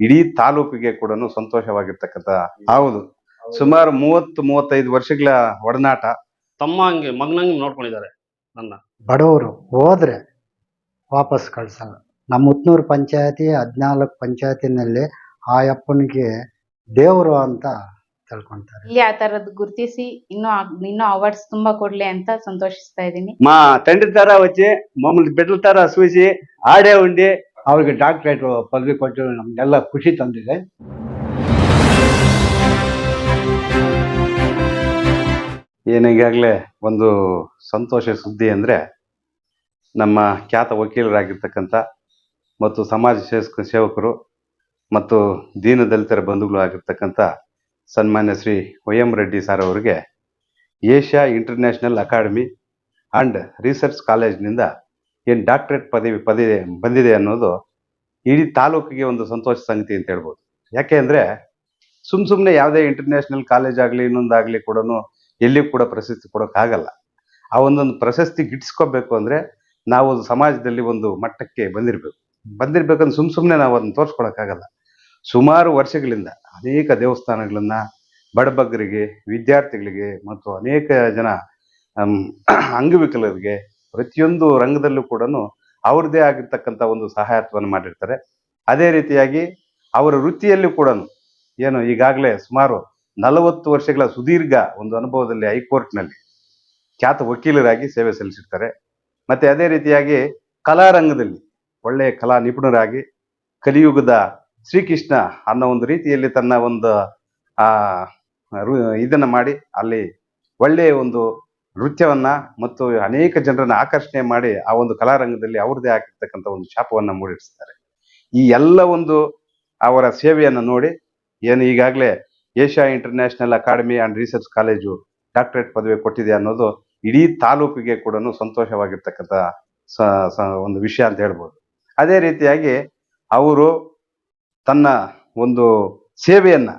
ಇಡೀ ತಾಲೂಕಿಗೆ ಕೂಡ ಸಂತೋಷವಾಗಿರ್ತಕ್ಕಂಥ ಹೌದು ಸುಮಾರು ಮೂವತ್ತು ಮೂವತ್ತೈದು ವರ್ಷಗಳ ಒಡನಾಟ ತಮ್ಮ ಹಂಗೆ ಮಗನಂಗೆ ನೋಡ್ಕೊಂಡಿದ್ದಾರೆ ನನ್ನ ಬಡವರು ಹೋದ್ರೆ ವಾಪಸ್ ಕಳ್ಸಲ್ಲ ನಮ್ಮ ಉತ್ನೂರು ಪಂಚಾಯತಿ ಹದಿನಾಲ್ಕು ಪಂಚಾಯತಿನಲ್ಲಿ ಆ ಅಪ್ಪನಿಗೆ ದೇವರು ಅಂತ ತಿಳ್ಕೊಂತಾರೆ ಇಲ್ಲಿ ಆ ತರದ್ ಗುರ್ತಿಸಿ ಇನ್ನೂ ಆಗ್- ಇನ್ನೂ ಅವಾರ್ಡ್ಸ್ ತುಂಬಾ ಕೊಡ್ಲಿ ಅಂತ ಸಂತೋಷಿಸ್ತಾ ಇದ್ದೀನಿ మా తండ్రి తర వచ్చి మమ్మల్ని బిడ్డల తర చూసి ఆడే ఉండి ಅವ್ರಿಗೆ ಡಾಕ್ಟ್ರೇಟ್ ಪದವಿ ಕೊಟ್ಟಿರೋ ನಮಗೆಲ್ಲ ಖುಷಿ ತಂದಿದೆ. ಏನು ಒಂದು ಸಂತೋಷ ಸುದ್ದಿ ಅಂದರೆ ನಮ್ಮ ಖ್ಯಾತ ವಕೀಲರಾಗಿರ್ತಕ್ಕಂಥ ಮತ್ತು ಸಮಾಜ ಸೇವಕ ಸೇವಕರು ಮತ್ತು ದೀನದಲಿತರ ಬಂಧುಗಳು ಆಗಿರ್ತಕ್ಕಂಥ ಸನ್ಮಾನ್ಯ ಶ್ರೀ ವೈ ರೆಡ್ಡಿ ಸರ್ ಅವರಿಗೆ Asia international academy and research ಕಾಲೇಜಿನಿಂದ ಏನು ಡಾಕ್ಟ್ರೇಟ್ ಪದವಿ ಪದವಿ ಬಂದಿದೆ ಅನ್ನೋದು ಇಡೀ ತಾಲೂಕಿಗೆ ಒಂದು ಸಂತೋಷ ಸಂಗತಿ ಅಂತ ಹೇಳ್ಬೋದು. ಯಾಕೆ ಅಂದರೆ ಸುಮ್ ಸುಮ್ಮನೆ ಯಾವುದೇ ಇಂಟರ್ನ್ಯಾಷನಲ್ ಕಾಲೇಜ್ ಆಗಲಿ ಇನ್ನೊಂದಾಗಲಿ ಕೂಡ ಎಲ್ಲಿ ಕೂಡ ಪ್ರಶಸ್ತಿ ಕೊಡೋಕ್ಕಾಗಲ್ಲ ಆ ಒಂದೊಂದು ಪ್ರಶಸ್ತಿ ಗಿಟ್ಸ್ಕೋಬೇಕು ಅಂದರೆ ನಾವು ಸಮಾಜದಲ್ಲಿ ಒಂದು ಮಟ್ಟಕ್ಕೆ ಬಂದಿರಬೇಕು. ಬಂದಿರ್ಬೇಕಂದ್ರೆ ಸುಮ್ ಸುಮ್ಮನೆ ನಾವು ಅದನ್ನು ತೋರಿಸ್ಕೊಳಕ್ಕಾಗಲ್ಲ ಸುಮಾರು ವರ್ಷಗಳಿಂದ ಅನೇಕ ದೇವಸ್ಥಾನಗಳನ್ನು ಬಡಬಗ್ಗರಿಗೆ, ವಿದ್ಯಾರ್ಥಿಗಳಿಗೆ ಮತ್ತು ಅನೇಕ ಜನ ಅಂಗವಿಕಲರಿಗೆ ಪ್ರತಿಯೊಂದು ರಂಗದಲ್ಲೂ ಕೂಡ ಅವ್ರದ್ದೇ ಆಗಿರ್ತಕ್ಕಂಥ ಒಂದು ಸಹಾಯತ್ವವನ್ನು ಮಾಡಿರ್ತಾರೆ. ಅದೇ ರೀತಿಯಾಗಿ ಅವರ ವೃತ್ತಿಯಲ್ಲೂ ಕೂಡ ಏನು ಈಗಾಗಲೇ ಸುಮಾರು ನಲವತ್ತು ವರ್ಷಗಳ ಸುದೀರ್ಘ ಒಂದು ಅನುಭವದಲ್ಲಿ ಹೈಕೋರ್ಟ್ನಲ್ಲಿ ಖ್ಯಾತ ವಕೀಲರಾಗಿ ಸೇವೆ ಸಲ್ಲಿಸಿರ್ತಾರೆ. ಮತ್ತೆ ಅದೇ ರೀತಿಯಾಗಿ ಕಲಾರಂಗದಲ್ಲಿ ಒಳ್ಳೆಯ ಕಲಾ ನಿಪುಣರಾಗಿ ಕಲಿಯುಗದ ಶ್ರೀಕೃಷ್ಣ ಅನ್ನೋ ಒಂದು ರೀತಿಯಲ್ಲಿ ತನ್ನ ಒಂದು, ಆ ಇದನ್ನ ಮಾಡಿ ಅಲ್ಲಿ ಒಳ್ಳೆಯ ಒಂದು ನೃತ್ಯವನ್ನ ಮತ್ತು ಅನೇಕ ಜನರನ್ನ ಆಕರ್ಷಣೆ ಮಾಡಿ ಆ ಒಂದು ಕಲಾರಂಗದಲ್ಲಿ ಅವ್ರದ್ದೇ ಆಗಿರ್ತಕ್ಕಂಥ ಒಂದು ಶಾಪವನ್ನ ಮೂಡಿಸ್ತಾರೆ. ಈ ಎಲ್ಲ ಒಂದು ಅವರ ಸೇವೆಯನ್ನು ನೋಡಿ ಏನು ಈಗಾಗಲೇ Asia international academy and research college doctorate ಪದವಿ ಕೊಟ್ಟಿದೆ ಅನ್ನೋದು ಇಡೀ ತಾಲೂಕಿಗೆ ಕೂಡ ಸಂತೋಷವಾಗಿರ್ತಕ್ಕಂಥ ಒಂದು ವಿಷಯ ಅಂತ ಹೇಳ್ಬೋದು. ಅದೇ ರೀತಿಯಾಗಿ ಅವರು ತನ್ನ ಒಂದು ಸೇವೆಯನ್ನ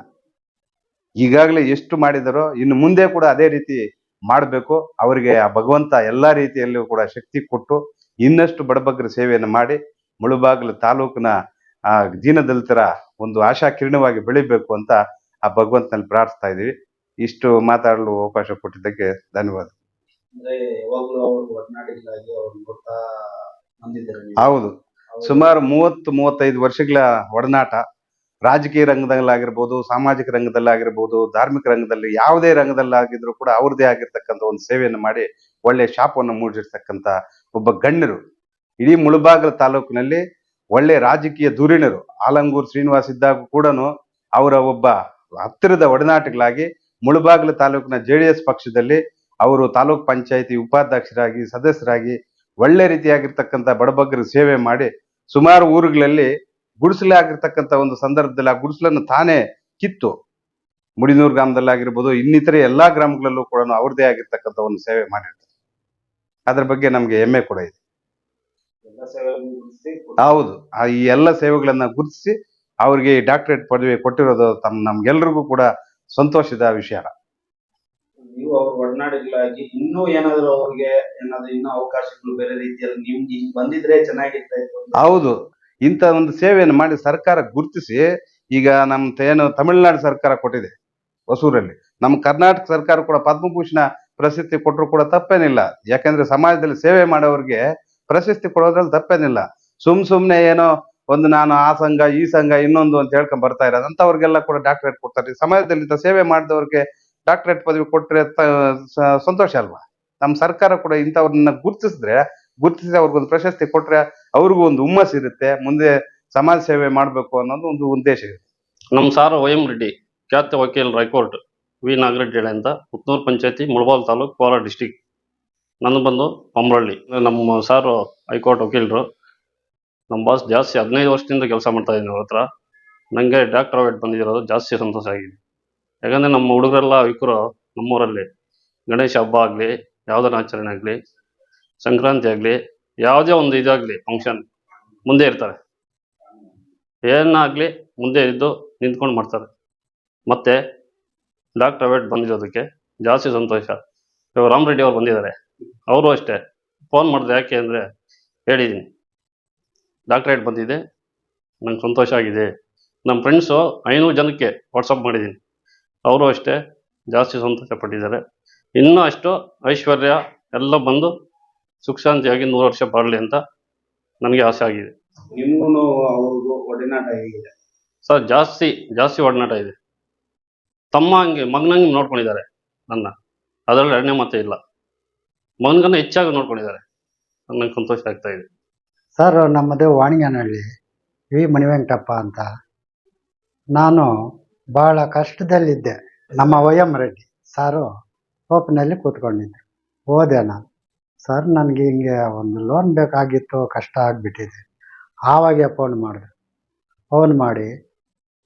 ಈಗಾಗಲೇ ಎಷ್ಟು ಮಾಡಿದರೋ ಇನ್ನು ಮುಂದೆ ಕೂಡ ಅದೇ ರೀತಿ ಮಾಡಬೇಕು. ಅವರಿಗೆ ಆ ಭಗವಂತ ಎಲ್ಲ ರೀತಿಯಲ್ಲೂ ಕೂಡ ಶಕ್ತಿ ಕೊಟ್ಟು ಇನ್ನಷ್ಟು ಬಡಬಗ್ಗರ ಸೇವೆಯನ್ನು ಮಾಡಿ ಮುಳುಬಾಗಿಲು ತಾಲೂಕಿನ ಆ ದೀನದಲಿತರ ಒಂದು ಆಶಾ ಕಿರಣವಾಗಿ ಬೆಳಿಬೇಕು ಅಂತ ಆ ಭಗವಂತನಲ್ಲಿ ಪ್ರಾರ್ಥಿಸ್ತಾ ಇದ್ದೀವಿ. ಇಷ್ಟು ಮಾತಾಡಲು ಅವಕಾಶ ಕೊಟ್ಟಿದ್ದಕ್ಕೆ ಧನ್ಯವಾದ. ಹೌದು. ಸುಮಾರು ಮೂವತ್ತು ಮೂವತ್ತೈದು ವರ್ಷಗಳ ಒಡನಾಟ ರಾಜಕೀಯ ರಂಗದಲ್ಲಾಗಿರ್ಬೋದು, ಸಾಮಾಜಿಕ ರಂಗದಲ್ಲಾಗಿರ್ಬೋದು, ಧಾರ್ಮಿಕ ರಂಗದಲ್ಲಿ ಯಾವುದೇ ರಂಗದಲ್ಲಾಗಿದ್ರು ಕೂಡ ಅವ್ರದ್ದೇ ಆಗಿರ್ತಕ್ಕಂಥ ಒಂದು ಸೇವೆಯನ್ನು ಮಾಡಿ ಒಳ್ಳೆ ಶಾಪವನ್ನು ಮೂಡಿಸಿರ್ತಕ್ಕಂಥ ಒಬ್ಬ ಗಣ್ಯರು. ಇಡೀ ಮುಳುಬಾಗಲ ತಾಲೂಕಿನಲ್ಲಿ ಒಳ್ಳೆ ರಾಜಕೀಯ ಧುರೀಣರು, ಆಲಂಗೂರು ಶ್ರೀನಿವಾಸ್ ಇದ್ದಾಗ ಕೂಡ ಅವರ ಒಬ್ಬ ಹತ್ತಿರದ ಒಡನಾಟಗಳಾಗಿ ಮುಳುಬಾಗಲ ತಾಲೂಕಿನ ಜೆ ಪಕ್ಷದಲ್ಲಿ ಅವರು ತಾಲೂಕ್ ಪಂಚಾಯಿತಿ ಉಪಾಧ್ಯಕ್ಷರಾಗಿ, ಸದಸ್ಯರಾಗಿ ಒಳ್ಳೆ ರೀತಿಯಾಗಿರ್ತಕ್ಕಂಥ ಬಡಬಗ್ಗರ ಸೇವೆ ಮಾಡಿ ಸುಮಾರು ಊರುಗಳಲ್ಲಿ ಗುಡಿಸಲೇ ಆಗಿರ್ತಕ್ಕಂಥ ಒಂದು ಸಂದರ್ಭದಲ್ಲಿ ಆ ಗುಡಿಸಲನ್ನು ತಾನೇ ಕಿತ್ತು. ಮುಡಿನೂರು ಗ್ರಾಮದಲ್ಲಾಗಿರ್ಬೋದು ಇನ್ನಿತರೆ ಎಲ್ಲಾ ಗ್ರಾಮಗಳಲ್ಲೂ ಕೂಡ ಅವ್ರದ್ದೇ ಆಗಿರ್ತಕ್ಕಂಥ ಒಂದು ಸೇವೆ ಮಾಡಿರ್ತಾರೆ. ಅದ್ರ ಬಗ್ಗೆ ನಮ್ಗೆ ಹೆಮ್ಮೆ ಕೂಡ ಇದೆ. ಹೌದು ಆ ಈ ಎಲ್ಲ ಸೇವೆಗಳನ್ನ ಗುರುತಿಸಿ ಅವ್ರಿಗೆ ಡಾಕ್ಟರೇಟ್ ಪದವಿ ಕೊಟ್ಟಿರೋದು ತಮ್ಮ ನಮ್ಗೆಲ್ರಿಗೂ ಕೂಡ ಸಂತೋಷದ ವಿಷಯ. ನೀವು ಅವ್ರ ಒಡನಾಡಿಗಳಾಗಿ ಇನ್ನೂ ಏನಾದ್ರು ಅವ್ರಿಗೆ ಏನಾದ್ರು ಇನ್ನೂ ಅವಕಾಶಗಳು ಬೇರೆ ರೀತಿಯಲ್ಲಿ ನಿಮ್ಗೆ ಬಂದಿದ್ರೆ ಚೆನ್ನಾಗಿರ್ತಾ ಇತ್ತು ಹೌದು ಇಂಥ ಒಂದು ಸೇವೆಯನ್ನು ಮಾಡಿ ಸರ್ಕಾರ ಗುರುತಿಸಿ, ಈಗ ನಮ್ಮ ಏನು ತಮಿಳುನಾಡು ಸರ್ಕಾರ ಕೊಟ್ಟಿದೆ ಹೊಸೂರಲ್ಲಿ. ನಮ್ಮ ಕರ್ನಾಟಕ ಸರ್ಕಾರ ಕೂಡ ಪದ್ಮಭೂಷಣ ಪ್ರಶಸ್ತಿ ಕೊಟ್ಟರು ಕೂಡ ತಪ್ಪೇನಿಲ್ಲ. ಯಾಕಂದ್ರೆ ಸಮಾಜದಲ್ಲಿ ಸೇವೆ ಮಾಡೋರಿಗೆ ಪ್ರಶಸ್ತಿ ಕೊಡೋದ್ರಲ್ಲಿ ತಪ್ಪೇನಿಲ್ಲ. ಸುಮ್ ಸುಮ್ನೆ ಏನೋ ಒಂದು ನಾನು ಆ ಸಂಘ, ಈ ಸಂಘ, ಇನ್ನೊಂದು ಅಂತ ಹೇಳ್ಕೊಂಡ್ ಬರ್ತಾ ಇರೋದು. ಅಂತವ್ರಿಗೆಲ್ಲ ಕೂಡ ಡಾಕ್ಟರೇಟ್ ಕೊಡ್ತಾರೆ. ಸಮಾಜದಲ್ಲಿ ಇಂಥ ಸೇವೆ ಮಾಡಿದವ್ರಿಗೆ ಡಾಕ್ಟರೇಟ್ ಪದವಿ ಕೊಟ್ಟರೆ ಸಂತೋಷ ಅಲ್ವಾ? ನಮ್ಮ ಸರ್ಕಾರ ಕೂಡ ಇಂಥವ್ರನ್ನ ಗುರುತಿಸಿದ್ರೆ ಗುರುತಿಸಿ ಅವ್ರಿಗೊಂದು ಪ್ರಶಸ್ತಿ ಕೊಟ್ರೆ ಅವ್ರಿಗೂ ಒಂದು ಹುಮ್ಮಸ್ ಇರುತ್ತೆ, ಮುಂದೆ ಸಮಾಜ ಸೇವೆ ಮಾಡಬೇಕು ಅನ್ನೋದು ಒಂದು ಉದ್ದೇಶ ಇದೆ ನಮ್ಮ ಸಾರ್ ಎಂ ರೆಡ್ಡಿ, ಖ್ಯಾತ ವಕೀಲ್ ಹೈಕೋರ್ಟ್ ವಿ. ನಾಗರೆಡ್ಡಿ ಅಂತ ಪುತ್ತೂರು ಪಂಚಾಯತಿ, ಮುಳಬಾಲ್ ತಾಲೂಕು, ಕೋಲಾರ ಡಿಸ್ಟಿಕ್. ನನ್ನ ಬಂದು ಪಂಬ್ರಳ್ಳಿ ನಮ್ಮ ಸಾರು ಹೈಕೋರ್ಟ್ ವಕೀಲರು. ನಮ್ಮ ಬಾಸ್ ಜಾಸ್ತಿ ಹದಿನೈದು ವರ್ಷದಿಂದ ಕೆಲಸ ಮಾಡ್ತಾ ಇದ್ದೀನಿ ಅವ್ರ ಹತ್ರ. ಡಾಕ್ಟರ್ ಅವೇಟ್ ಬಂದಿರೋದು ಜಾಸ್ತಿ ಸಂತೋಷ ಆಗಿದೆ. ಯಾಕಂದರೆ ನಮ್ಮ ಹುಡುಗರೆಲ್ಲ ಯುವಕರು ನಮ್ಮೂರಲ್ಲಿ. ಗಣೇಶ ಹಬ್ಬ ಆಗಲಿ ಯಾವುದನ್ನ ಆಚರಣೆ ಆಗಲಿ ಸಂಕ್ರಾಂತಿ ಆಗಲಿ, ಯಾವುದೇ ಒಂದು ಇದಾಗಲಿ ಫಂಕ್ಷನ್ ಮುಂದೆ ಇರ್ತಾರೆ. ಏನಾಗಲಿ ಮುಂದೆ ಇದ್ದು ನಿಂತ್ಕೊಂಡು ಮಾಡ್ತಾರೆ. ಮತ್ತೆ ಡಾಕ್ಟರ್ ಅವೇಟ್ ಬಂದಿರೋದಕ್ಕೆ ಜಾಸ್ತಿ ಸಂತೋಷ. ಇವಾಗ ರಾಮ್ ರೆಡ್ಡಿ ಅವ್ರು ಬಂದಿದ್ದಾರೆ. ಅವರು ಅಷ್ಟೇ. ಫೋನ್ ಮಾಡಿದೆ ಯಾಕೆ ಅಂದರೆ ಹೇಳಿದ್ದೀನಿ ಡಾಕ್ಟ್ರೇಟ್ ಬಂದಿದೆ. ನಂಗೆ ಸಂತೋಷ ಆಗಿದೆ. ನಮ್ಮ ಫ್ರೆಂಡ್ಸು ಐನೂರು ಜನಕ್ಕೆ ವಾಟ್ಸಪ್ ಮಾಡಿದ್ದೀನಿ ಅವರು ಅಷ್ಟೇ ಜಾಸ್ತಿ ಸಂತೋಷ ಪಟ್ಟಿದ್ದಾರೆ. ಇನ್ನೂ ಅಷ್ಟು ಐಶ್ವರ್ಯ ಎಲ್ಲ ಬಂದು ಸುಖ ಶಾಂತಿಯಾಗಿ ನೂರು ವರ್ಷ ಬರಲಿ ಅಂತ ನನಗೆ ಆಸೆ ಆಗಿದೆ. ನಿಮ್ಗೂ ಅವ್ರಿಗೂ ಒಡನಾಟ ಹೇಗಿದೆ? ಸರ್ ಜಾಸ್ತಿ ಜಾಸ್ತಿ ಒಡನಾಟ ಇದೆ. ತಮ್ಮ ಹಂಗೆ ಮಗನಂಗೆ ನೋಡ್ಕೊಂಡಿದ್ದಾರೆ ನನ್ನ. ಅದರಲ್ಲಿ ಎರಡನೇ ಮತ್ತೆ ಇಲ್ಲ. ಮಗನ ಹೆಚ್ಚಾಗಿ ನೋಡ್ಕೊಂಡಿದ್ದಾರೆ. ನನಗೆ ಸಂತೋಷ ಆಗ್ತಾ ಇದೆ. ಸರ್ ನಮ್ಮದೇ ವಾಣಿಗನಹಳ್ಳಿ ವಿ. ಮಣಿವೆಂಕಟಪ್ಪ ಅಂತ. ನಾನು ಬಹಳ ಕಷ್ಟದಲ್ಲಿದ್ದೆ. ನಮ್ಮ ವಯಂ ರೆಡ್ಡಿ ಸಾರು ಓಪನಲ್ಲಿ ಕೂತ್ಕೊಂಡಿದ್ದೆ. ಹೋದೆ ನಾನು. ಸರ್, ನನಗೆ ಹಿಂಗೆ ಒಂದು ಲೋನ್ ಬೇಕಾಗಿತ್ತು ಕಷ್ಟ ಆಗಿಬಿಟ್ಟಿದೆ. ಆವಾಗೆ ಫೋನ್ ಮಾಡಿದೆ. ಫೋನ್ ಮಾಡಿ,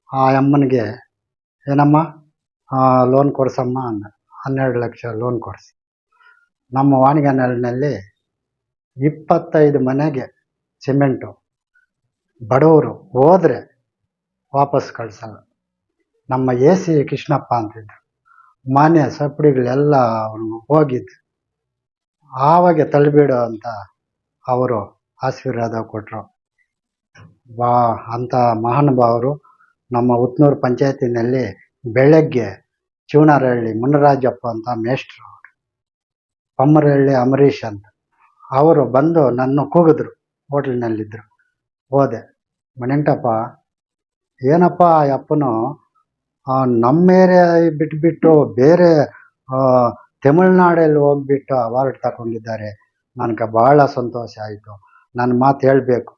ಆ ಅಮ್ಮನಿಗೆ, ಏನಮ್ಮ ಲೋನ್ ಕೊಡ್ಸಮ್ಮ ಅಂದ. ಹನ್ನೆರಡು ಲಕ್ಷ ಲೋನ್ ಕೊಡಿಸಿ. ನಮ್ಮ ವಾಣಿಗನಹಳ್ಳಿನಲ್ಲಿ ಇಪ್ಪತ್ತೈದು ಮನೆಗೆ ಸಿಮೆಂಟು ಬಡವರು ಹೋದರೆ ವಾಪಸ್ ಕಳಿಸಲ್ಲ. ನಮ್ಮ ಎ ಸಿ ಕೃಷ್ಣಪ್ಪ ಅಂತಿದ್ದರು ಮನೆ ಸಪ್ಪಡಿಗಳೆಲ್ಲ ಅವನು ಹೋಗಿದ್ದು ಆವಾಗ ತಳ್ಳಿಬಿಡು ಅಂತ ಅವರು ಆಶೀರ್ವಾದ ಕೊಟ್ಟರು ಬಾ ಅಂಥ ಮಹಾನುಭಾವರು ನಮ್ಮ ಉತ್ನೂರು ಪಂಚಾಯತಿನಲ್ಲಿ ಬೆಳಗ್ಗೆ ಶಿವನಾರಹಳ್ಳಿ ಮುನರಾಜಪ್ಪ ಅಂತ ಮೇಷ್ಟ್ರು ಅವರು. ಪಮ್ಮರಹಳ್ಳಿ ಅಂಬರೀಷ್ ಅಂತ. ಅವರು ಬಂದು ನನ್ನ ಕೂಗಿದ್ರು ಹೋಟ್ಲಿನಲ್ಲಿದ್ದರು ಹೋದೆ. ಮನೆಂಟಪ್ಪ, ಏನಪ್ಪ ಆ ಅಪ್ಪನು ನಮ್ಮ ಏರಿಯಾ ಬಿಟ್ಬಿಟ್ಟು ಬೇರೆ ತಮಿಳ್ನಾಡಲ್ಲಿ ಹೋಗ್ಬಿಟ್ಟು ಅವಾರ್ಡ್ ತಗೊಂಡಿದ್ದಾರೆ. ನನಗೆ ಭಾಳ ಸಂತೋಷ ಆಯಿತು. ನನ್ನ ಮಾತು ಹೇಳಬೇಕು.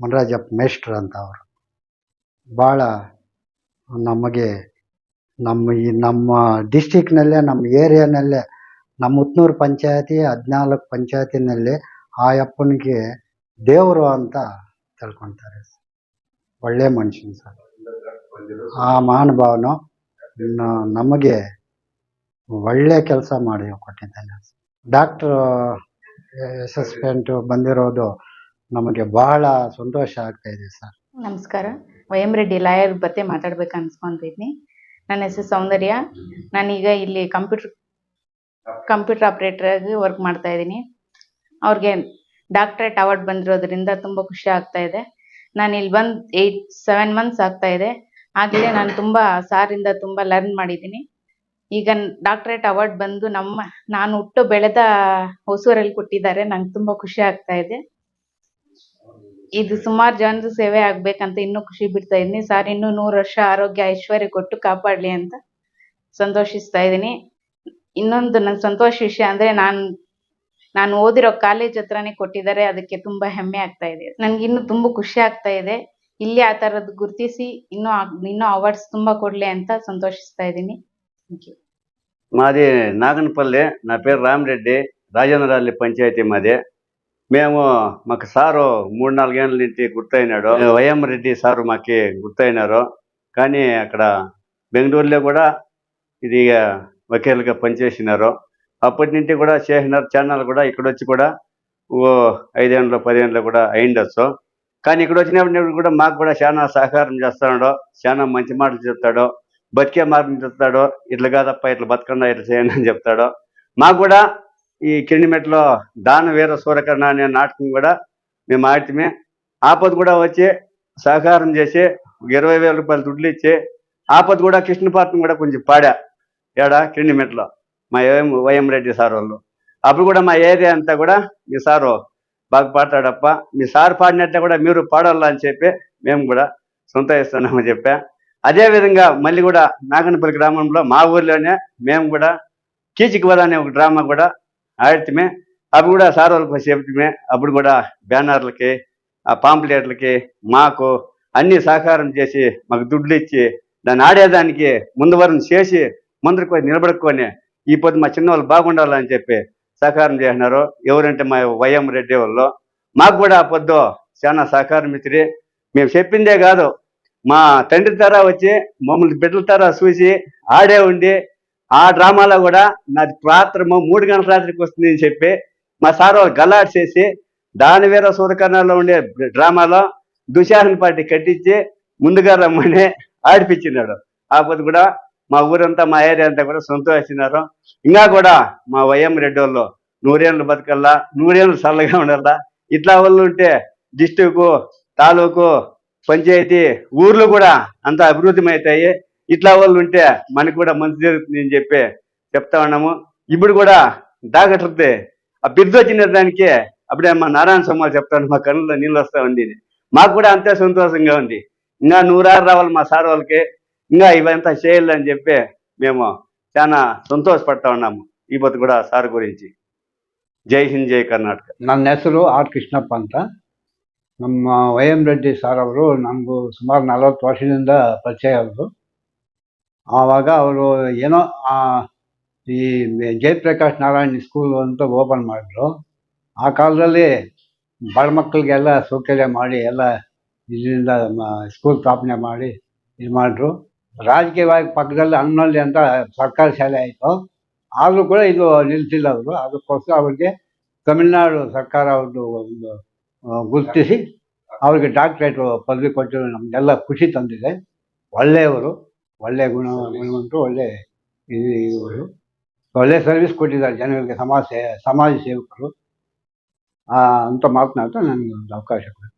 ಮುನರಾಜಪ್ಪ ಮೇಷ್ಟ್ರು ಅಂತ ಅವರು. ಭಾಳ ನಮಗೆ ನಮ್ಮ ಈ ನಮ್ಮ ಡಿಸ್ಟಿಕ್ನಲ್ಲೇ ನಮ್ಮ ಏರಿಯಾನಲ್ಲೇ ನಮ್ಮ ಉತ್ನೂರು ಪಂಚಾಯತಿ, ಹದಿನಾಲ್ಕು ಪಂಚಾಯತಿನಲ್ಲಿ ಆ ಅಪ್ಪನಿಗೆ ದೇವರು ಅಂತ ತಿಳ್ಕೊತಾರೆ. ಒಳ್ಳೆ ಮನುಷ್ಯನ್ ಸರ್. ಆ ಮಹಾನುಭಾವನು ನಮಗೆ ಒಳ್ಳೆ ಕೆಲಸ ಮಾಡಿ ಕೊಟ್ಟಿದ್ದಾನೆ ಡಾಕ್ಟ್ರು ಅಸಿಸ್ಟೆಂಟ್ ಬಂದಿರೋದು ನಮಗೆ ಬಹಳ ಸಂತೋಷ ಆಗ್ತಾ ಇದೆ ಸರ್. ನಮಸ್ಕಾರ. ವಯಂ ರೆಡ್ಡಿ ಲಾಯರ್ ಬಗ್ಗೆ ಮಾತಾಡ್ಬೇಕು ಅನ್ಸ್ಕೊಂತಿದ್ನಿ ನನ್ನ ಹೆಸರು ಸೌಂದರ್ಯ. ನಾನೀಗ ಇಲ್ಲಿ ಕಂಪ್ಯೂಟರ್ ಕಂಪ್ಯೂಟರ್ ಆಪರೇಟರ್ ಆಗಿ ವರ್ಕ್ ಮಾಡ್ತಾ ಇದ್ದೀನಿ. ಅವ್ರಿಗೆ ಡಾಕ್ಟ್ರೇಟ್ ಅವಾರ್ಡ್ ಬಂದಿರೋದ್ರಿಂದ ತುಂಬಾ ಖುಷಿ ಆಗ್ತಾ ಇದೆ. ನಾನು ಇಲ್ಲಿ ಬಂದು ಏಯ್ಟ್ ಸೆವೆನ್ ಮಂತ್ಸ್ ಆಗ್ತಾ ಇದೆ. ಆಗಲೇ ನಾನು ತುಂಬಾ ಸಾರಿಂದ ತುಂಬಾ ಲರ್ನ್ ಮಾಡಿದ್ದೀನಿ. ಈಗ ಡಾಕ್ಟರೇಟ್ ಅವಾರ್ಡ್ ಬಂದು ನಮ್ಮ, ನಾನು ಹುಟ್ಟು ಬೆಳೆದ ಹೊಸೂರಲ್ಲಿ ಕೊಟ್ಟಿದ್ದಾರೆ. ನಂಗೆ ತುಂಬಾ ಖುಷಿ ಆಗ್ತಾ ಇದೆ. ಇದು ಸುಮಾರು ಜನರ ಸೇವೆ ಆಗ್ಬೇಕಂತ ಇನ್ನು ಖುಷಿ ಬಿಡ್ತಾ ಇದೀನಿ. ಸರ್, ಇನ್ನೂ ನೂರು ವರ್ಷ ಆರೋಗ್ಯ, ಐಶ್ವರ್ಯ ಕೊಟ್ಟು ಕಾಪಾಡ್ಲಿ ಅಂತ ಸಂತೋಷಿಸ್ತಾ ಇದ್ದೀನಿ ಇನ್ನೊಂದು ನನ್ನ ಸಂತೋಷ ವಿಷಯ ಅಂದ್ರೆ ನಾನು ನಾನು ಓದಿರೋ ಕಾಲೇಜ್ ಹತ್ರನೇ ಕೊಟ್ಟಿದ್ದಾರೆ. ಅದಕ್ಕೆ ತುಂಬಾ ಹೆಮ್ಮೆ ಆಗ್ತಾ ಇದೆ. ನನ್ಗೆ ಇನ್ನು ತುಂಬಾ ಖುಷಿ ಆಗ್ತಾ ಇದೆ. ಇಲ್ಲಿ ಆ ತರದ್ ಗುರ್ತಿಸಿ, ಇನ್ನು ಇನ್ನೂ ಅವಾರ್ಡ್ಸ್ ತುಂಬಾ ಕೊಡ್ಲಿ ಅಂತ ಸಂತೋಷಿಸ್ತಾ ಇದ್ದೀನಿ మాది నాగనపల్లి నా పేరు రామిరెడ్డి రాజేంద్రాలి పంచాయతీ మాది. మేము మాకు సారు మూడు నాలుగేళ్ళ నుంచి గుర్తయినాడు. వైఎం రెడ్డి సారు మాకు గుర్తయినారు. కానీ అక్కడ బెంగళూరులో కూడా ఇది వకీలుగా పనిచేసినారు. అప్పటి నుండి కూడా చేసినారు. ఛానల్ కూడా ఇక్కడ వచ్చి కూడా ఓ ఐదేళ్ళు పదిహేనులో కూడా అయిండొచ్చు కానీ ఇక్కడ వచ్చినప్పుడు కూడా మాకు కూడా చాలా సహకారం చేస్తున్నాడు చాలా మంచి మాటలు చెప్తాడు. బతికే మార్గం చెప్తాడు ఇట్లా కాదప్ప ఇట్లా బతకండా ఇట్లా చేయండి అని చెప్తాడు. మాకు కూడా ఈ కిండిమెట్లో దాన వీర సూరకర్ణ అనే నాటకం కూడా మేము ఆడితే ఆపద కూడా వచ్చి సహకారం చేసి ఇరవై వేల రూపాయలు దుడ్లు ఇచ్చి ఆపద కూడా కృష్ణపాత్రం కూడా కొంచెం పాడా. ఏడా? కిండిమెట్లో మా వైఎం వైఎం రెడ్డి సార్ వాళ్ళు. అప్పుడు కూడా మా ఏరియా అంతా కూడా మీ సారు బాగా పాడతాడప్ప. మీ సార్ పాడినట్టే కూడా మీరు పాడాలని అని చెప్పి మేము కూడా సొంత ఇస్తున్నామని చెప్పా. అదే విధంగా మళ్ళీ కూడా నాగనపల్లి గ్రామంలో మా ఊర్లోనే మేము కూడా కీచికి అనే ఒక డ్రామా కూడా ఆడటమే అవి కూడా సార్ వాళ్ళకి చెప్తే అప్పుడు కూడా బ్యానర్లకి ఆ పాంప్లెట్లకి మాకు అన్ని సహకారం చేసి మాకు దుడ్లు ఇచ్చి దాన్ని ఆడేదానికి ముందు వరం చేసి ముందరికి పోయి నిలబడుకొని ఈ పొద్దు మా చిన్నవాళ్ళు బాగుండాలని చెప్పి సహకారం చేసినారు ఎవరంటే మా వైఎం రెడ్డి వాళ్ళు. మాకు కూడా ఆ పొద్దు చాలా సహకారం ఇచ్చి మేము చెప్పిందే కాదు. మా తండ్రి తర వచ్చి మమ్మల్ని బిడ్డల తర చూసి ఆడే ఉండి ఆ డ్రామాలో కూడా నాది రాత్రి మూడు గంటల రాత్రికి వస్తుంది అని చెప్పి మా సార్ వాళ్ళు గల్లాట్ చేసి దాని సూరకర్ణలో ఉండే డ్రామాలో దుశాసన పార్టీ కట్టించి ముందుగా రమ్మని ఆడిపించినాడు. కాకపోతే కూడా మా ఊరంతా మా ఏరియా అంతా కూడా సంతోషిస్తున్నారు. ఇంకా కూడా మా వైఎం రెడ్డి వాళ్ళు నూరేళ్ళు బతకల్లా నూరేళ్ళు చల్లగా ఉండాలా ఇట్లా వాళ్ళు ఉంటే డిస్టిక్ తాలూకు పంచాయతీ ఊర్లు కూడా అంత అభివృద్ధిమవుతాయి ఇట్లా వాళ్ళు ఉంటే మనకు కూడా మంచి జరుగుతుంది అని చెప్పి చెప్తా ఉన్నాము ఇప్పుడు కూడా దాగట్లతే ఆ బిర్దు వచ్చిన దానికి అప్పుడే మా నారాయణ సమ్మాలు చెప్తాను మా కళ్ళలో నీళ్ళు వస్తా ఉంది మాకు కూడా అంతే సంతోషంగా ఉంది ఇంకా నూరారు రావాలి మా సార్ వాళ్ళకి ఇంకా ఇవంతా చేయాలని చెప్పి మేము చాలా సంతోషపడతా ఉన్నాము ఈ పొద్దు కూడా సార్ గురించి జై హింద్ ಜೈ ಕರ್ನಾಟಕ ನನ್ನ ಹೆಸರು ಆರ್ ಕೃಷ್ಣಪ್ಪ ಅಂತ ನಮ್ಮ ವೈ ಎಂ ರೆಡ್ಡಿ ಸರ್ ಅವರು ನಮಗೂ ಸುಮಾರು ನಲವತ್ತು ವರ್ಷದಿಂದ ಪರಿಚಯ ಅವರು. ಆವಾಗ ಅವರು ಏನೋ ಈ ಜಯಪ್ರಕಾಶ್ ನಾರಾಯಣ್ ಸ್ಕೂಲ್ ಅಂತ ಓಪನ್ ಮಾಡಿದ್ರು. ಆ ಕಾಲದಲ್ಲಿ ಬಡ ಮಕ್ಕಳಿಗೆಲ್ಲ ಸೌಕರ್ಯ ಮಾಡಿ ಎಲ್ಲ ಇದರಿಂದ ಸ್ಕೂಲ್ ಸ್ಥಾಪನೆ ಮಾಡಿ ಇದು ಮಾಡಿದ್ರು ರಾಜಕೀಯವಾಗಿ ಪಕ್ಕದಲ್ಲಿ ಹಣ್ಣಲ್ಲಿ ಅಂತ ಸರ್ಕಾರಿ ಶಾಲೆ ಆಯಿತು. ಆದರೂ ಕೂಡ ಇದು ನಿಲ್ಲಿಸಿಲ್ಲ ಅವರು. ಅದಕ್ಕೋಸ್ಕರ ಅವ್ರಿಗೆ ತಮಿಳುನಾಡು ಸರ್ಕಾರ ಅವ್ರದ್ದು ಒಂದು ಗುರುತಿಸಿ ಅವರಿಗೆ ಡಾಕ್ಟ್ರೇಟ್ ಪದವಿ ಕೊಟ್ಟಿರೋ ನಮಗೆಲ್ಲ ಖುಷಿ ತಂದಿದೆ. ಒಳ್ಳೆಯವರು, ಒಳ್ಳೆಯ ಗುಣ, ಗುಣವಂತರು, ಒಳ್ಳೆ ಇವರು. ಒಳ್ಳೆ ಸರ್ವಿಸ್ ಕೊಟ್ಟಿದ್ದಾರೆ ಜನಗಳಿಗೆ, ಸಮಾಜ ಸಮಾಜ ಸೇವಕರು. ಅಂತ ಮಾತನಾಡ್ತಾ ನನಗೆ ಒಂದು ಅವಕಾಶ ಕೊಡಿ.